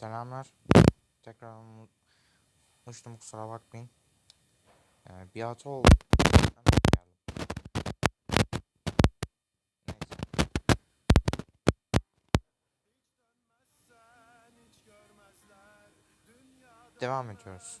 Selamlar. Tekrar unutmuştum kusura bakmayın. Ee, bir hata oldu. Devam ediyoruz.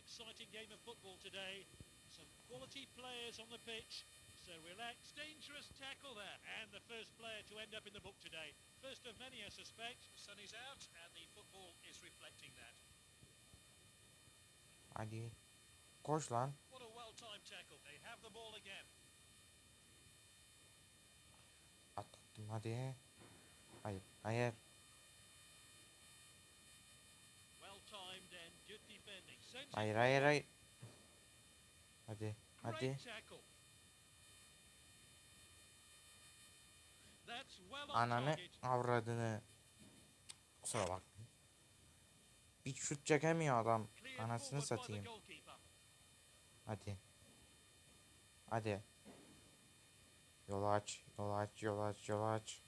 exciting game of football today. Some quality players on the pitch. So relaxed, dangerous tackle there. And the first player to end up in the book today. First of many, I suspect. The sun is out and the football is reflecting that. Hadi. Koş lan. What a well-timed tackle. They have the ball again. Atlattım hadi. Hayır. Hayır. Hayır hayır hayır. Hadi. Hadi. Ananı avradını. Kusura bak. Bir şut çekemiyor adam. Anasını satayım. Hadi. Hadi. Yol aç, yol aç, yol aç, yol aç.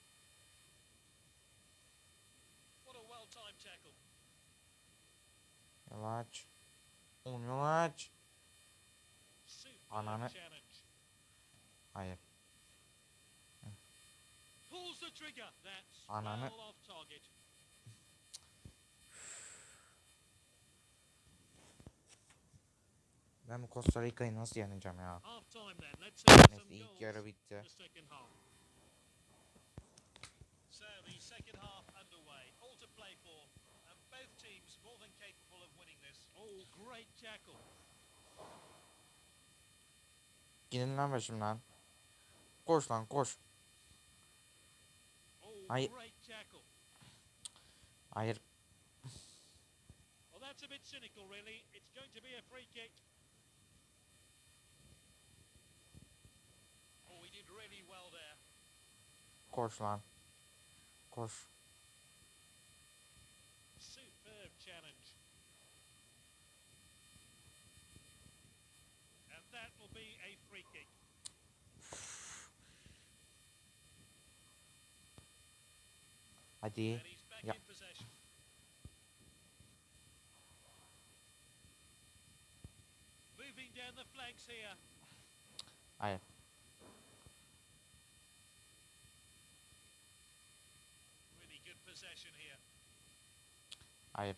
Yol aç. Aç. Ananı-. Hayır. Ananı-. Ben bu Costa Rica'yı nasıl yeneceğim ya? Neyse ilk yarı bitti. So the second half Gidin lan başımdan. Koş lan koş. Oh. Hayır. Well, that's a bit cynical, really. It's going to be a free kick. Oh, he did really well there. Koş lan. Koş. Hadi. And he's back Yep. Moving down the flanks here. Hayır. Really good possession here. Hayır.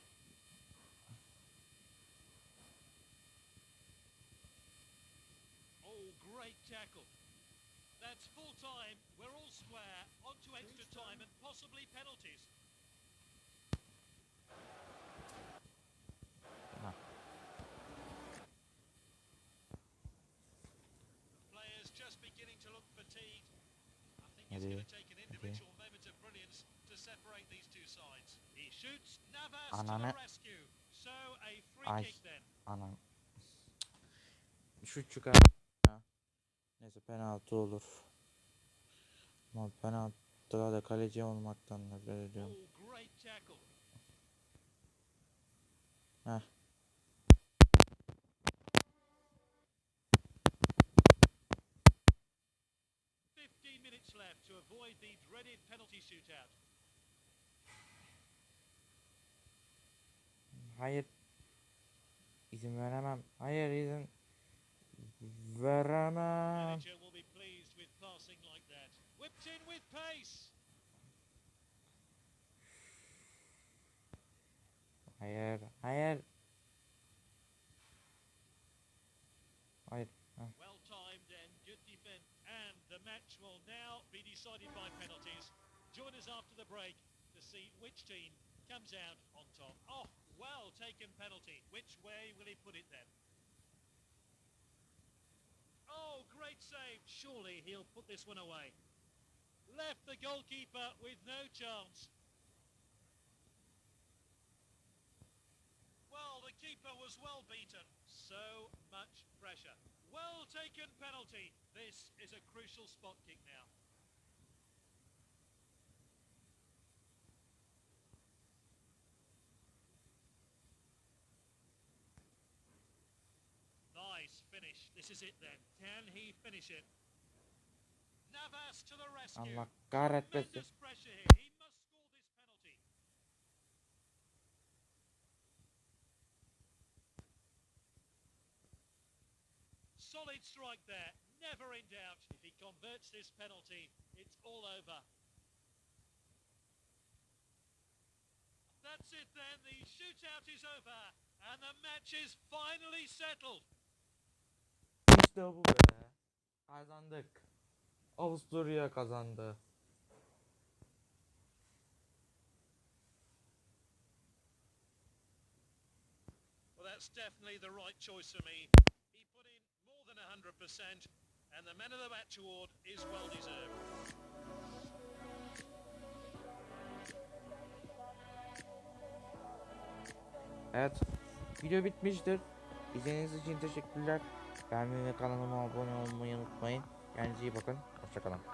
Oh, great tackle. That's full time. We're all square. On to extra time and possibly penalties. Ha. The players just beginning to look fatigued. I think it's going to take an hadi. individual moment of brilliance to separate these two sides. He shoots Navas to the rescue. So a free Ay. kick then. Anam. Şu çıkar. Neyse penaltı olur. Ama penaltıda da kaleci olmaktan nefret ediyorum. Heh. To avoid the. Hayır. İzin veremem. Hayır izin veremem. Manager will be pleased with passing like that. Whipped in with pace. Hayır. Hayır. Hayır. Heh. Uh. Well timed and good defense. And the match will now be decided by penalties. Join us after the break to see which team comes out on top. Oh, well taken penalty. Which way will he put it then? Oh, great save. Surely he'll put this one away. Left the goalkeeper with no chance. Well, the keeper was well beaten. So much pressure. Well taken penalty. This is a crucial spot kick now. Finish. This is it then. Can he finish it? Navas to the rescue. Allah kahretmesin. Tremendous pressure here. He must score this penalty. Solid strike there. Never in doubt. If he converts this penalty, it's all over. That's it then. The shootout is over. And the match is finally settled. İşte bu be. Kazandık. Avusturya kazandı. Well, that's definitely the right choice for me. He put in more than 100%, and the Man of the Match award is well deserved. Evet. Video bitmiştir. İzlediğiniz için teşekkürler. Beğenmeyi ve kanalıma abone olmayı unutmayın. Kendinize iyi bakın. Hoşçakalın.